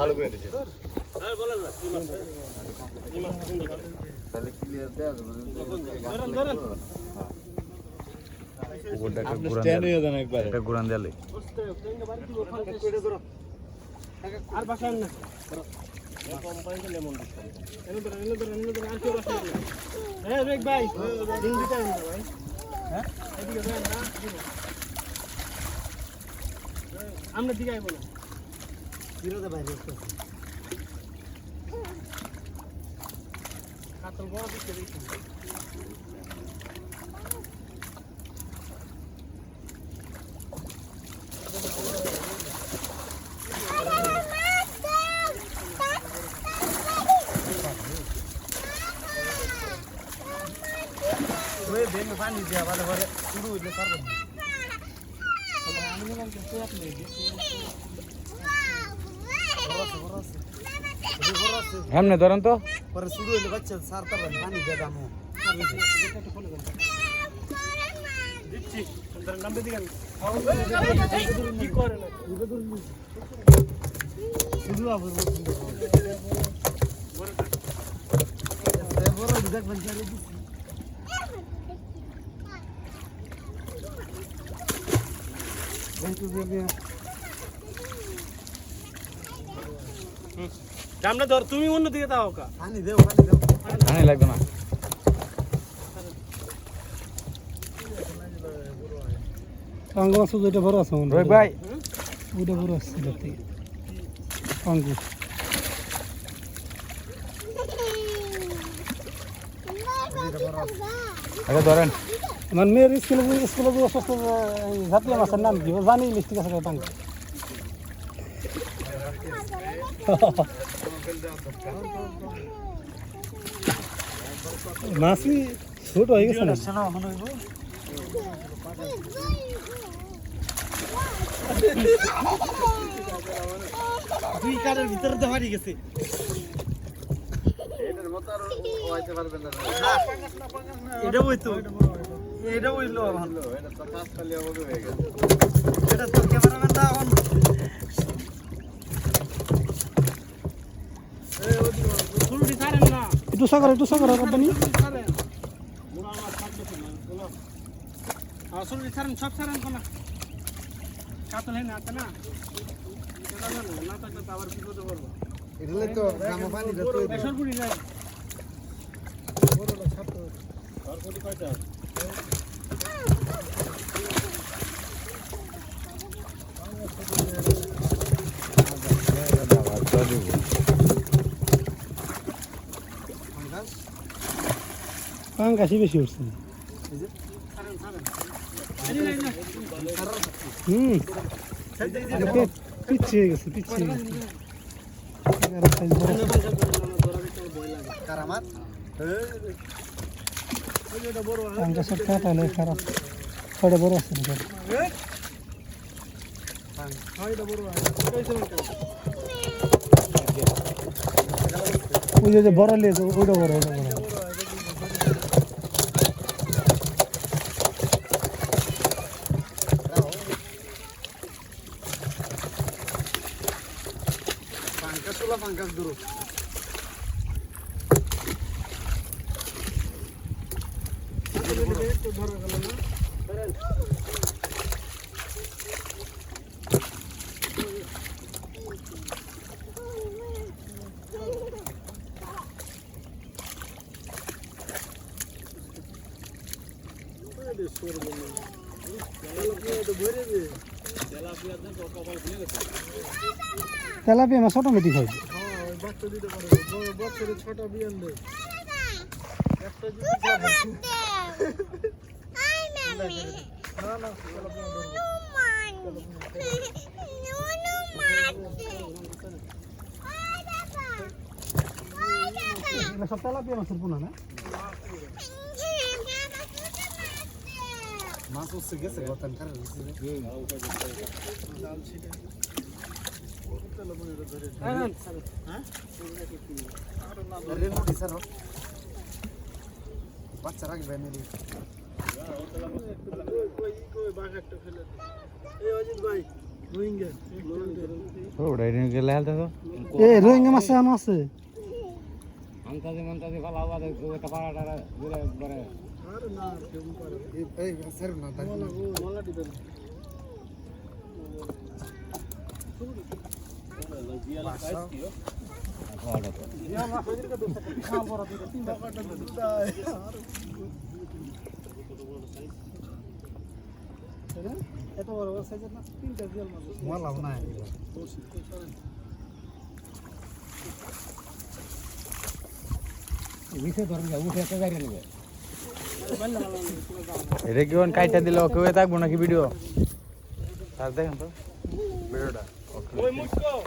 ভালো করে দিয়েছে। হ্যাঁ বলেন না কি মাছ কি মাছ পছন্দ করেন? তাহলে ক্লিয়ার দেওয়া যাবে ধরেন ধরেন। পুকুরটা একটা আপনি ঘুরান স্ট্যান্ড দেয়ালে। যান একবারে। একটা ঘুরান দেয়ালে। বসতে ট্রেনে বাড়ি দিব আর বাসায় না। কোম্পানিতে লেমন দিচ্ছে। এনে ধরেন এনে ধরেন এনে ধরেন আর কেউ বাসায় না হ্যাঁ রেক ভাই দিন দিতে আইন না ভাই হ্যাঁ এদিকে দেন না আমরা দিকে আইবো না বিরোধে বাইরে কাতল বড় দিকে দিচ্ছি ওই দেন পানি দিয়া ভালো করে শুরু হইলে পারবেন না আমি বললাম যে তুই আপনি সামনে ধরেন তো। পরে শুরু হইলে বাচ্চা সার পারবেন পানি দিয়ে দামো। দিচ্ছি নামবে দিকে কি করে না শুধু আবার বড় দেখবেন চালিয়ে দিচ্ছি জামনা ধর তুমি অন্য দিকে দাও কা। পানি দেও পানি দেও। পানি লাগবে না। পাঙ্গু মাছ দুইটা বড় আছে মনে ভাই। ওইটা বড় আছে দেখতে পাঙ্গু এটা ধরেন। আমার মেয়ের স্কুলে স্কুলে জাতীয় মাছের নাম কি? জানি ঠিক আছে পাঙ্গু মাছই ছোট হয়ে গেছে না দুই কারের ভিতরে তো হারিয়ে গেছে। এটা বই তো এটা বইলো ভালো এটা তো কাজ খালি হবে হয়ে গেছে এটা তো ক্যামেরাম্যান এখন শুরুটি ছাড়েন না একটু সাগর একটু সাগর রাব্বানি তো শুরুটি ছাড়েন সব ছাড়েন কোনা কাতল হয় না আছে না না থাকলে তো আবার বিপদে পড়ব এগুলো তো গ্রাম পানি বেসরপুরি যায় পাঙ্গাসই বেশি উঠছে ছাড়েন ছাড়েন এই না, এই না। হুম পে- পিচ্ছি হয়ে গেছে পিচ্ছি হয়ে গেছে এগারো সাইজ বড় আছে। কারামাত পাঙ্গাসের কাটা হলে খারাপ ছয়টা বড় আছে না ছয়টা। ওই যে- যে বড় বড় পাঙ্কাস তোলা পাঙ্কাস দূর তেলাপিয়া মাছ অটোমেটিক হয় বছরে ছটা বিয়ান দেয়। এগুলো সব তেলাপিয়া মাছের পোনা না? মাছ উঠছে গেছে গতান কারণ রেনু দিছার বাচ্চা রাখবে মেরি বাঘ একটা ফেলে এই অজিত ভাই ওটা এনে গেলে হেলতে তো এ, রোহিঙ্গা মাছ আছে আন্তাজি মন্তাজি ভালো আবার একটা পাড়া টাড়া ঘুরে ঘুরে এই- এই স্যার না তাই না। এত বড় বড় সাইজের না তিনটা জিয়াল মাছ নাই উঠে একটা গাড়ি এটা কি কাইটা দিলে কেউ থাকব নাকি ভিডিও দেখেন তো। ভিডিওটা। Boy, let's go.